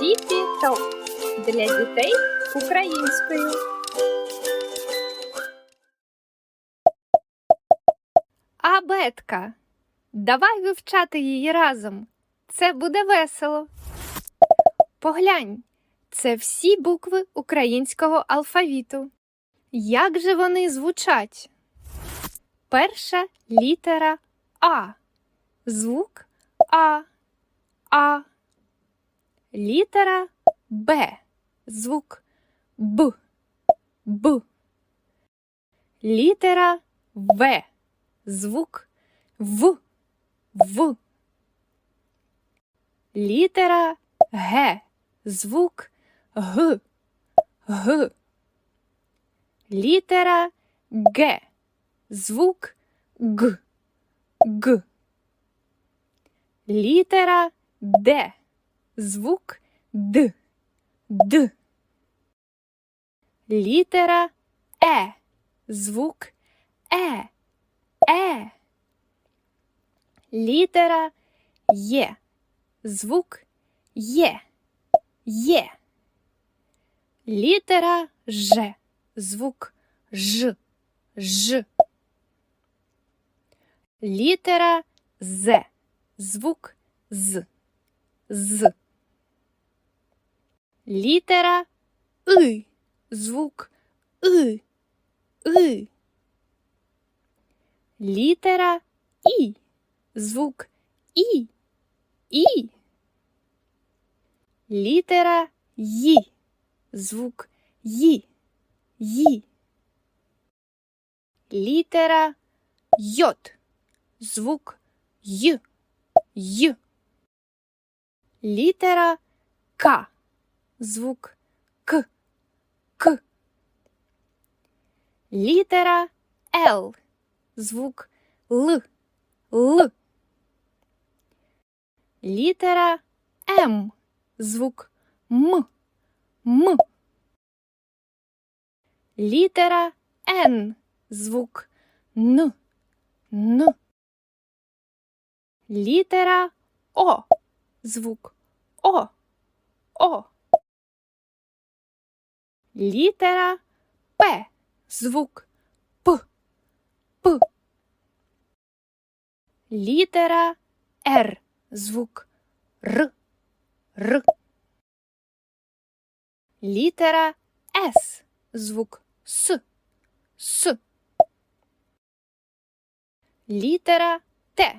Тіпі Топ для дітей українською. Абетка. Давай вивчати її разом. Це буде весело. Поглянь, це всі букви українського алфавіту. Як же вони звучать? Перша літера А. Звук А. А. Літера Б. Звук Б. Б. Літера В. Звук В. В. Літера Г. Звук Г. Г. Літера Г. Звук Г. Г. Літера Д. Звук Д. Д. Літера Е. Звук Е. Е. Літера Є. Звук Є. Є. Літера Ж. Звук Ж. Ж. Літера З. Звук З. З. Літера И. Звук И. И. Літера І. Звук І. І. Літера Ї. Звук Ї. Ї. Літера Йот. Звук Й. Й. Літера К. Звук К. К. Літера Л. Звук Л. Л. Літера М. Звук М. М. Літера Н. Звук Н. Н. Літера О. Звук О. О. Літера П. Звук П. П. Літера Р. Звук Р. Р. Літера С. Звук С. С. Літера Т.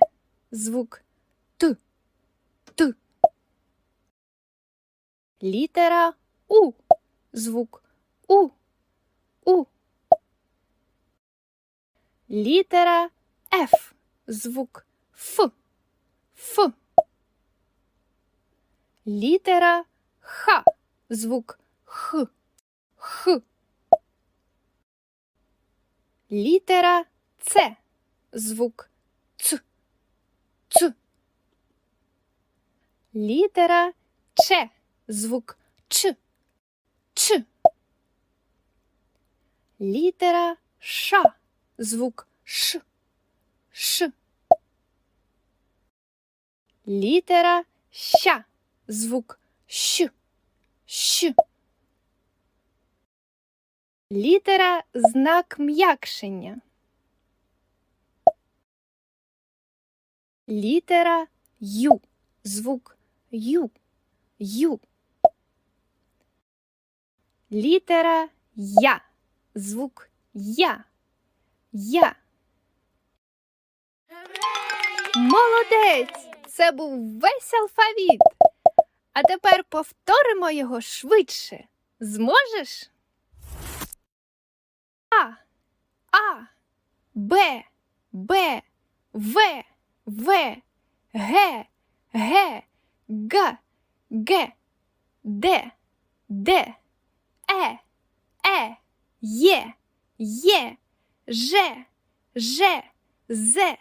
Звук Т. Т. Літера У. Звук У. У. Літера Ф. Звук Ф. Ф. Літера Х. Звук Х. Х. Літера Ц. Звук Ц. Ц. Літера Ч. Звук. Ч. Літера Ш. Звук Ш. Ш. Літера Щ. Звук Щ. Щ. Літера знак м'якшення. Літера Ю. Звук Ю. Ю. Літера Я. Звук Я. Я. Молодець! Це був весь алфавіт. А тепер повторимо його швидше. Зможеш? А, А, Б, Б, В, В, Г, Г, Г, Г, Д, Д, Е, Е, Є, Є, Ж, Ж, З,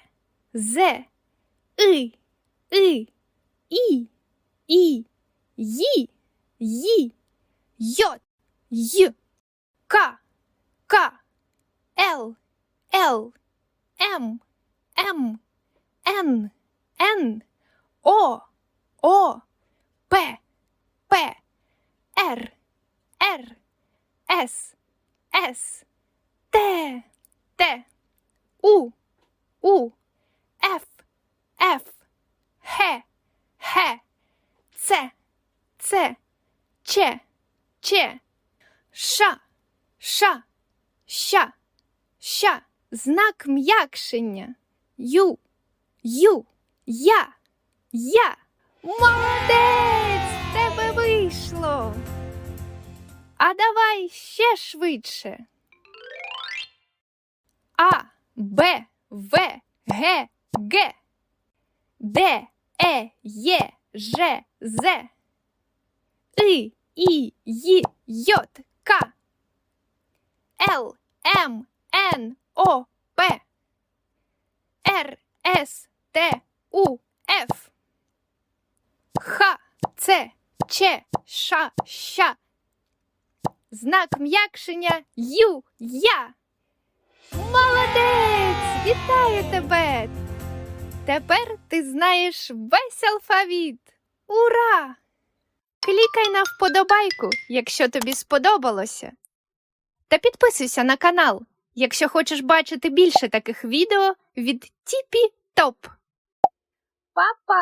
З, И, И, І, І, Ї, Ї, Йот, Й, К, К, Л, Л, М, М, Н, Н, О, О, П, П, Р, Р, С, С, Т, Т, У, У, Ф, Ф, Х, Х, Ц, Ц, Ч, Ч, Ш, Ш, Щ, Щ, знак м'якшення. Ю, Ю, Я, Я. Молодець! Тебе вийшло. А давай ще швидше. А, Б, В, Г, Г. Д, Е, Є, Ж, З. И, І, Й, Й, К. Л, М, Н, О, П. Р, С, Т, У, Ф. Х, Ц, Ч, Ш, Щ. Знак м'якшення Ю, Я. Молодець! Вітаю тебе! Тепер ти знаєш весь алфавіт. Ура! Клікай на вподобайку, якщо тобі сподобалося. Та підписуйся на канал, якщо хочеш бачити більше таких відео від Тіпі Топ. Па-па!